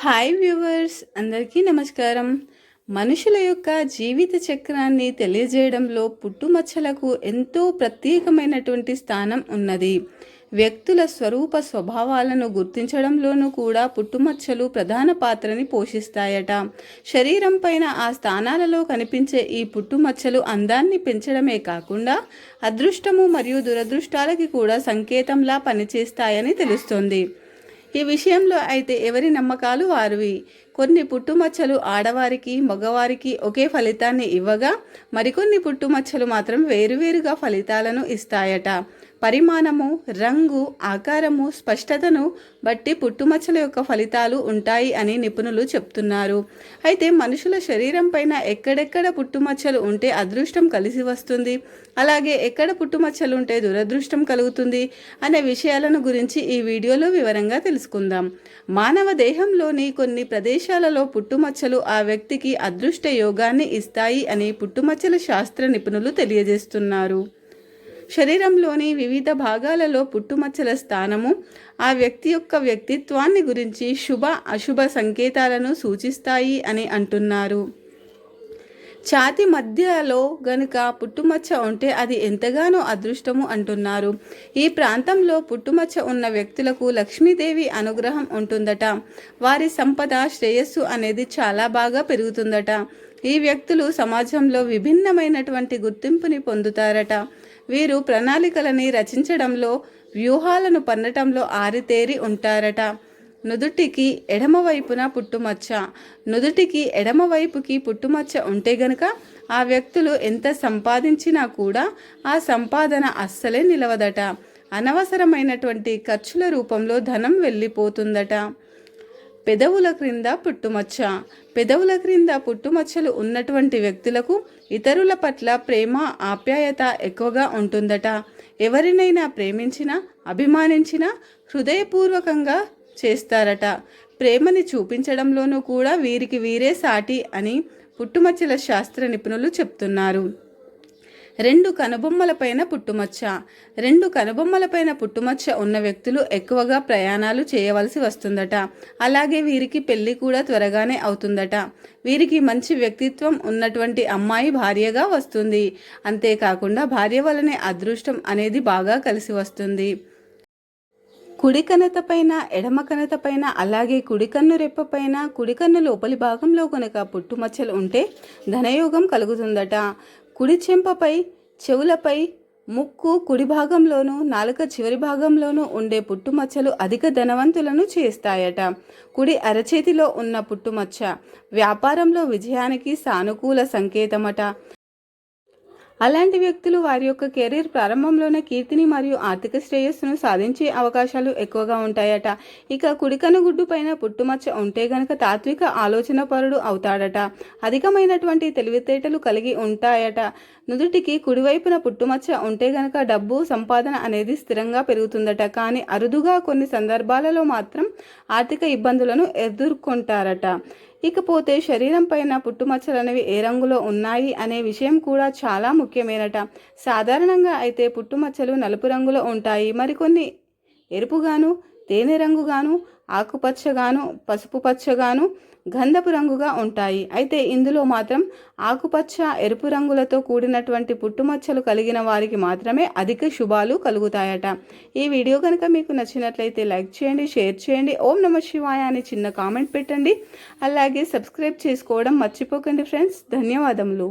Hi viewers అందరికీ నమస్కారం. మనుషుల యొక్క జీవిత చక్రాన్ని తెలియజేయడంలో పుట్టుమచ్చలకు ఎంతో ప్రత్యేకమైనటువంటి స్థానం ఉన్నది. వ్యక్తుల స్వరూప స్వభావాలను గుర్తించడంలోనూ కూడా పుట్టుమచ్చలు ప్రధాన పాత్రని పోషిస్తాయట. శరీరం పైన ఆ స్థానాలలో కనిపించే ఈ పుట్టుమచ్చలు అందాన్ని పెంచడమే కాకుండా అదృష్టము మరియు దురదృష్టాలకి కూడా సంకేతంలా పనిచేస్తాయని తెలుస్తుంది. ఈ విషయంలో అయితే ఎవరి నమ్మకాలు వారివి. కొన్ని పుట్టుమచ్చలు ఆడవారికి మగవారికి ఒకే ఫలితాన్ని ఇవ్వగా మరికొన్ని పుట్టుమచ్చలు మాత్రం వేరువేరుగా ఫలితాలను ఇస్తాయట. పరిమాణము రంగు ఆకారము స్పష్టతను బట్టి పుట్టుమచ్చల యొక్క ఫలితాలు ఉంటాయి అని నిపుణులు చెప్తున్నారు. అయితే మనుషుల శరీరం పైన ఎక్కడెక్కడ పుట్టుమచ్చలు ఉంటే అదృష్టం కలిసి వస్తుంది? అలాగే ఎక్కడ పుట్టుమచ్చలు ఉంటే దురదృష్టం కలుగుతుంది? అనే విషయాలను గురించి ఈ వీడియోలో వివరంగా తెలుసుకుందాం. మానవ దేహంలోని కొన్ని ప్రదేశాలలో పుట్టుమచ్చలు ఆ వ్యక్తికి అదృష్ట యోగాన్ని ఇస్తాయి అని పుట్టుమచ్చల శాస్త్ర నిపుణులు తెలియజేస్తున్నారు. శరీరంలోని వివిధ భాగాలలో పుట్టుమచ్చల స్థానము ఆ వ్యక్తి యొక్క వ్యక్తిత్వాన్ని గురించి శుభ అశుభ సంకేతాలను సూచిస్తాయి అని అంటున్నారు. ఛాతి మధ్యలో గనుక పుట్టుమచ్చ ఉంటే అది ఎంతగానో అదృష్టము అంటున్నారు. ఈ ప్రాంతంలో పుట్టుమచ్చ ఉన్న వ్యక్తులకు లక్ష్మీదేవి అనుగ్రహం ఉంటుందట. వారి సంపద శ్రేయస్సు అనేది చాలా బాగా పెరుగుతుందట. ఈ వ్యక్తులు సమాజంలో విభిన్నమైనటువంటి గుర్తింపుని పొందుతారట. వీరు ప్రణాళికలని రచించడంలో వ్యూహాలను పన్నటంలో ఆరితేరి ఉంటారట. నుదుటికి ఎడమవైపున పుట్టుమచ్చ. నుదుటికి ఎడమవైపుకి పుట్టుమచ్చ ఉంటే గనక ఆ వ్యక్తులు ఎంత సంపాదించినా కూడా ఆ సంపాదన అస్సలే నిలవదట. అనవసరమైనటువంటి ఖర్చుల రూపంలో ధనం వెళ్ళిపోతుందట. పెదవుల క్రింద పుట్టుమచ్చ. పెదవుల క్రింద పుట్టుమచ్చలు ఉన్నటువంటి వ్యక్తులకు ఇతరుల పట్ల ప్రేమ ఆప్యాయత ఎక్కువగా ఉంటుందట. ఎవరినైనా ప్రేమించినా అభిమానించినా హృదయపూర్వకంగా చేస్తారట. ప్రేమని చూపించడంలోనూ కూడా వీరికి వీరే సాటి అని పుట్టుమచ్చల శాస్త్ర నిపుణులు చెప్తున్నారు. రెండు కనుబొమ్మలపైన పుట్టుమచ్చ. రెండు కనుబొమ్మలపైన పుట్టుమచ్చ ఉన్న వ్యక్తులు ఎక్కువగా ప్రయాణాలు చేయవలసి వస్తుందట. అలాగే వీరికి పెళ్ళి కూడా త్వరగానే అవుతుందట. వీరికి మంచి వ్యక్తిత్వం ఉన్నటువంటి అమ్మాయి భార్యగా వస్తుంది. అంతేకాకుండా భార్య వలనే అదృష్టం అనేది బాగా కలిసి వస్తుంది. కుడి కనత పైన ఎడమ కనత పైన అలాగే కుడి కన్ను రెప్ప పైన కుడి కన్ను లోపలి భాగంలో కనుక పుట్టుమచ్చలు ఉంటే ధనయోగం కలుగుతుందట. కుడి చెంపపై చెవులపై ముక్కు కుడి భాగంలోనూ నాలుక చివరి భాగంలోనూ ఉండే పుట్టుమచ్చలు అధిక ధనవంతులను చేస్తాయట. కుడి అరచేతిలో ఉన్న పుట్టుమచ్చ వ్యాపారంలో విజయానికి సానుకూల సంకేతమట. అలాంటి వ్యక్తులు వారి యొక్క కెరీర్ ప్రారంభంలోనే కీర్తిని మరియు ఆర్థిక శ్రేయస్సును సాధించే అవకాశాలు ఎక్కువగా ఉంటాయట. ఇక కుడికను గుడ్డు పైన పుట్టుమచ్చ ఉంటే గనక తాత్విక ఆలోచన పరుడు అవుతాడట. అధికమైనటువంటి తెలివితేటలు కలిగి ఉంటాయట. నుదుటికి కుడివైపున పుట్టుమచ్చ ఉంటే గనక డబ్బు సంపాదన అనేది స్థిరంగా పెరుగుతుందట. కానీ అరుదుగా కొన్ని సందర్భాలలో మాత్రం ఆర్థిక ఇబ్బందులను ఎదుర్కొంటారట. ఇకపోతే శరీరం పైన పుట్టుమచ్చలు అనేవి ఏ రంగులో ఉన్నాయి అనే విషయం కూడా చాలా ముఖ్యమైనట. సాధారణంగా అయితే పుట్టుమచ్చలు నలుపు రంగులో ఉంటాయి. మరికొన్ని ఎరుపుగాను తేనె రంగుగాను ఆకుపచ్చగాను పసుపు పచ్చగాను గంధపు రంగుగా ఉంటాయి. అయితే ఇందులో మాత్రం ఆకుపచ్చ ఎరుపు రంగులతో కూడినటువంటి పుట్టుమచ్చలు కలిగిన వారికి మాత్రమే అధిక శుభాలు కలుగుతాయట. ఈ వీడియో కనుక మీకు నచ్చినట్లయితే లైక్ చేయండి షేర్ చేయండి ఓం నమ శివాయ అని చిన్న కామెంట్ పెట్టండి. అలాగే సబ్స్క్రైబ్ చేసుకోవడం మర్చిపోకండి ఫ్రెండ్స్. ధన్యవాదములు.